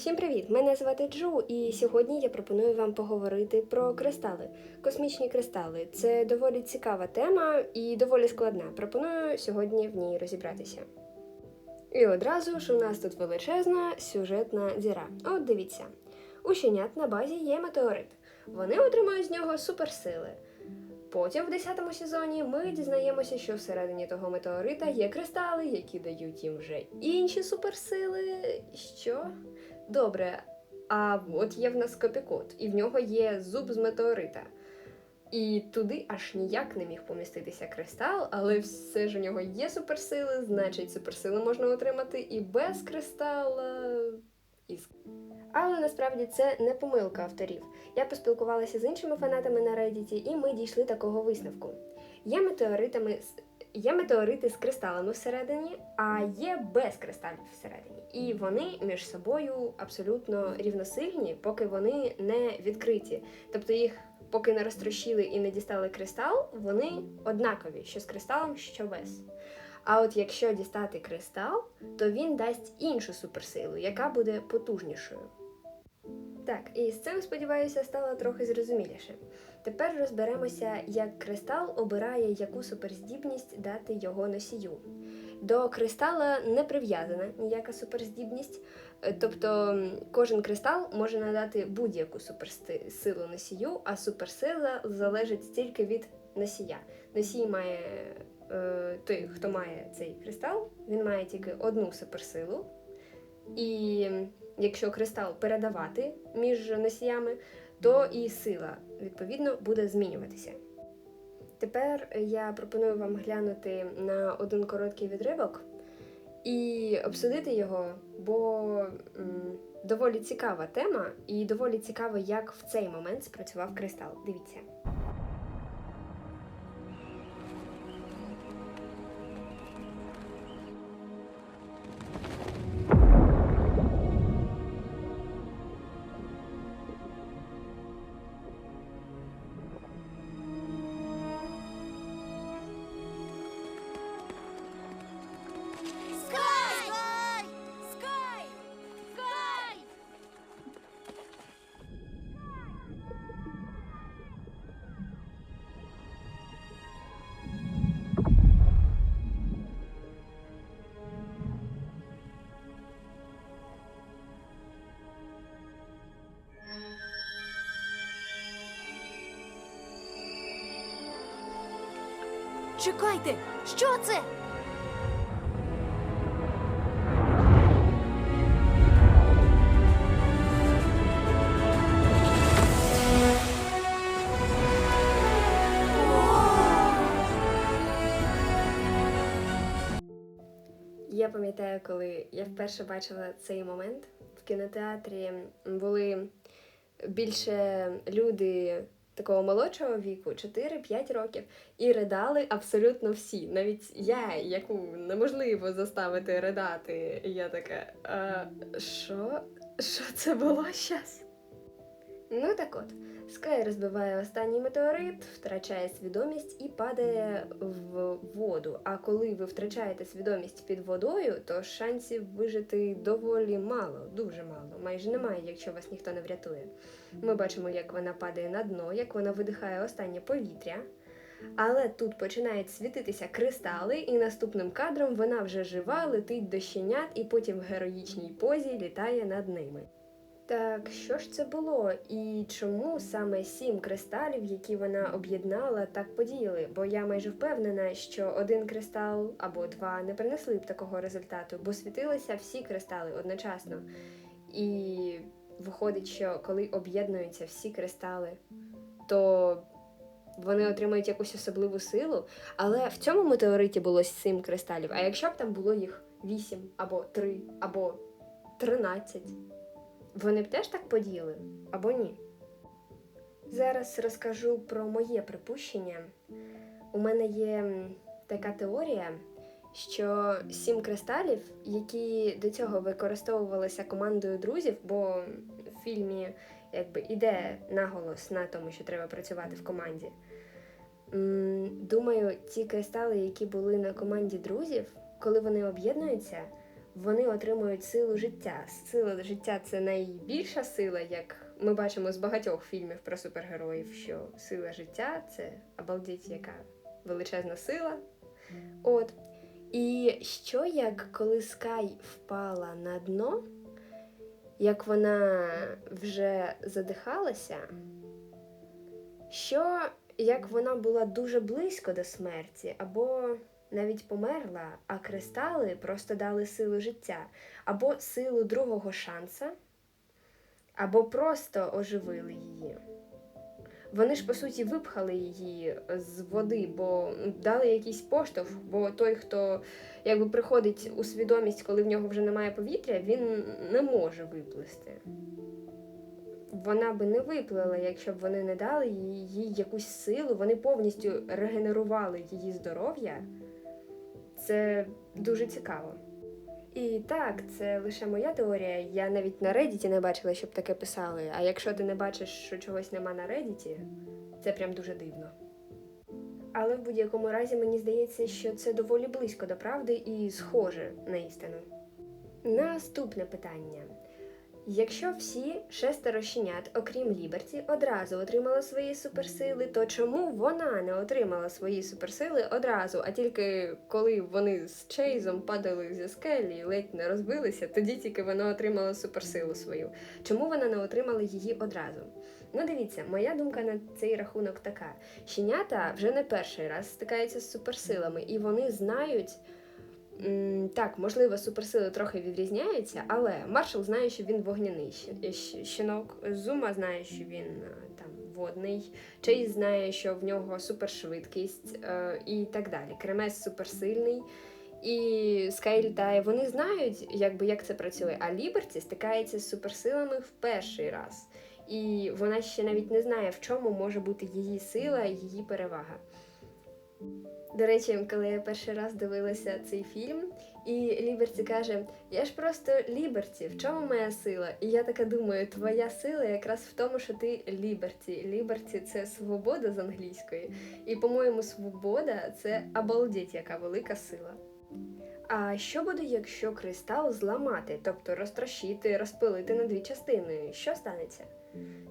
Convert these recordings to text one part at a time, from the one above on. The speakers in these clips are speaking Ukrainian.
Всім привіт! Мене звати Джу, і сьогодні я пропоную вам поговорити про кристали. Космічні кристали це доволі цікава тема і доволі складна. Пропоную сьогодні в ній розібратися. І одразу ж у нас тут величезна сюжетна діра. От дивіться: у щенят на базі є метеорит. Вони отримують з нього суперсили. Потім в 10 сезоні ми дізнаємося, що всередині того метеорита є кристали, які дають їм вже інші суперсили. Що? Добре, а от є в нас копікот, і в нього є зуб з метеорита. І туди аж ніяк не міг поміститися кристал, але все ж у нього є суперсили, значить суперсили можна отримати і без кристала. Але насправді це не помилка авторів. Я поспілкувалася з іншими фанатами на Reddit, і ми дійшли такого висновку. Є метеоритами Є метеорити з кристалами всередині, а є без кристалів всередині. І вони між собою абсолютно рівносильні, поки вони не відкриті. Тобто їх поки не розтрощили і не дістали кристал, вони однакові, що з кристалом, що без. А от якщо дістати кристал, то він дасть іншу суперсилу, яка буде потужнішою. Так, і з цим, сподіваюся, стало трохи зрозуміліше. Тепер розберемося, як кристал обирає, яку суперздібність дати його носію. До кристала не прив'язана ніяка суперздібність, е, тобто кожен кристал може надати будь-яку суперсилу носію, а суперсила залежить тільки від носія. Носій має е, той, хто має цей кристал, він має тільки одну суперсилу. І якщо кристал передавати між носіями, то і сила відповідно буде змінюватися. Тепер я пропоную вам глянути на один короткий відривок і обсудити його, бо м, доволі цікава тема, і доволі цікаво, як в цей момент спрацював кристал. Дивіться. Чекайте, що це? Я пам'ятаю, коли я вперше бачила цей момент в кінотеатрі були більше люди такого молодшого віку, 4-5 років, і ридали абсолютно всі. Навіть я, яку неможливо заставити ридати, я така, а, що? Що це було щас? Ну так от, Скай розбиває останній метеорит, втрачає свідомість і падає в воду. А коли ви втрачаєте свідомість під водою, то шансів вижити доволі мало, дуже мало, майже немає, якщо вас ніхто не врятує. Ми бачимо, як вона падає на дно, як вона видихає останнє повітря. Але тут починають світитися кристали, і наступним кадром вона вже жива, летить до щенят і потім в героїчній позі літає над ними. Так, що ж це було? І чому саме сім кристалів, які вона об'єднала, так подіяли? Бо я майже впевнена, що один кристал або два не принесли б такого результату, бо світилися всі кристали одночасно. І виходить, що коли об'єднуються всі кристали, то вони отримують якусь особливу силу. Але в цьому метеориті було сім кристалів. А якщо б там було їх вісім, або три, або тринадцять, вони б теж так подіяли або ні? Зараз розкажу про моє припущення. У мене є така теорія, що сім кристалів, які до цього використовувалися командою друзів, бо в фільмі якби іде наголос на тому, що треба працювати в команді. Думаю, ті кристали, які були на команді друзів, коли вони об'єднуються, вони отримують силу життя. Сила життя це найбільша сила, як ми бачимо з багатьох фільмів про супергероїв, що сила життя це обалдеть, яка величезна сила. От. І що як коли Скай впала на дно, як вона вже задихалася, що як вона була дуже близько до смерті, або навіть померла, а кристали просто дали силу життя, або силу другого шанса, або просто оживили її. Вони ж по суті випхали її з води, бо дали якийсь поштовх, бо той, хто якби приходить у свідомість, коли в нього вже немає повітря, він не може виплисти. Вона би не виплила, якщо б вони не дали їй якусь силу, вони повністю регенерували її здоров'я. Це дуже цікаво. І так, це лише моя теорія. Я навіть на Reddit не бачила, щоб таке писали. А якщо ти не бачиш, що чогось нема на Reddit, це прям дуже дивно. Але в будь-якому разі мені здається, що це доволі близько до правди і схоже на істину. Наступне питання. Якщо всі шестеро щенят, окрім Ліберті, одразу отримали свої суперсили, то чому вона не отримала свої суперсили одразу, а тільки коли вони з Чейзом падали зі скелі і ледь не розбилися, тоді тільки вона отримала суперсилу свою. Чому вона не отримала її одразу? Ну, дивіться, моя думка на цей рахунок така: щенята вже не перший раз стикаються з суперсилами, і вони знають. Так, можливо, суперсили трохи відрізняються, але Маршал знає, що він вогняний щ- щ- щінок. Зума знає, що він е, там водний. Чейз знає, що в нього супершвидкість е, і так далі. Кремес суперсильний. І Скай літає. Вони знають, якби як це працює. А Ліберті стикається з суперсилами в перший раз. І вона ще навіть не знає, в чому може бути її сила її перевага. До речі, коли я перший раз дивилася цей фільм, і Ліберті каже: Я ж просто Ліберті, в чому моя сила? І я така думаю, твоя сила якраз в тому, що ти Ліберті. Ліберті це свобода з англійської. І, по-моєму, свобода це обалдеть, яка велика сила. А що буде, якщо кристал зламати, тобто розтрощити, розпилити на дві частини? Що станеться?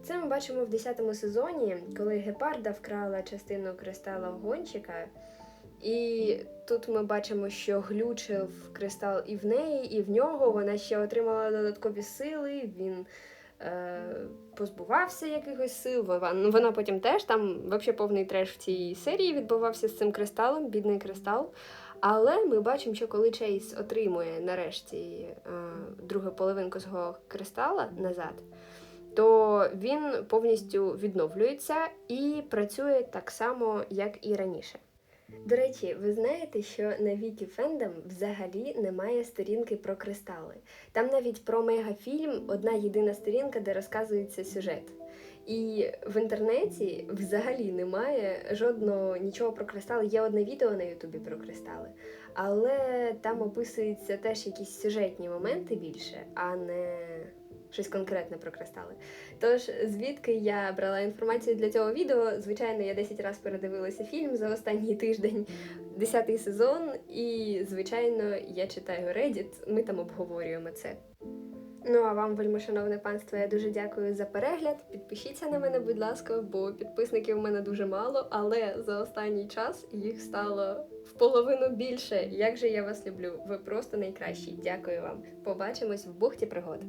Це ми бачимо в 10 сезоні, коли гепарда вкрала частину кристала гонщика. І тут ми бачимо, що глючив кристал і в неї, і в нього. Вона ще отримала додаткові сили. Він е, позбувався якихось сил. Вона, потім теж там взагалі повний треш в цій серії відбувався з цим кристалом, бідний кристал. Але ми бачимо, що коли Чейз отримує нарешті е, другу половинку свого кристала назад, то він повністю відновлюється і працює так само, як і раніше. До речі, ви знаєте, що на Вікі Фендом взагалі немає сторінки про кристали. Там навіть про мегафільм одна єдина сторінка, де розказується сюжет. І в інтернеті взагалі немає жодного нічого про кристали. Є одне відео на Ютубі про кристали, але там описуються теж якісь сюжетні моменти більше, а не щось конкретне про кристали. Тож, звідки я брала інформацію для цього відео? Звичайно, я 10 разів передивилася фільм за останній тиждень, 10 сезон, і, звичайно, я читаю Reddit, ми там обговорюємо це. Ну а вам, вельмишановне панство, я дуже дякую за перегляд. Підпишіться на мене, будь ласка, бо підписників у мене дуже мало, але за останній час їх стало в половину більше. Як же я вас люблю? Ви просто найкращі. Дякую вам. Побачимось в бухті пригод.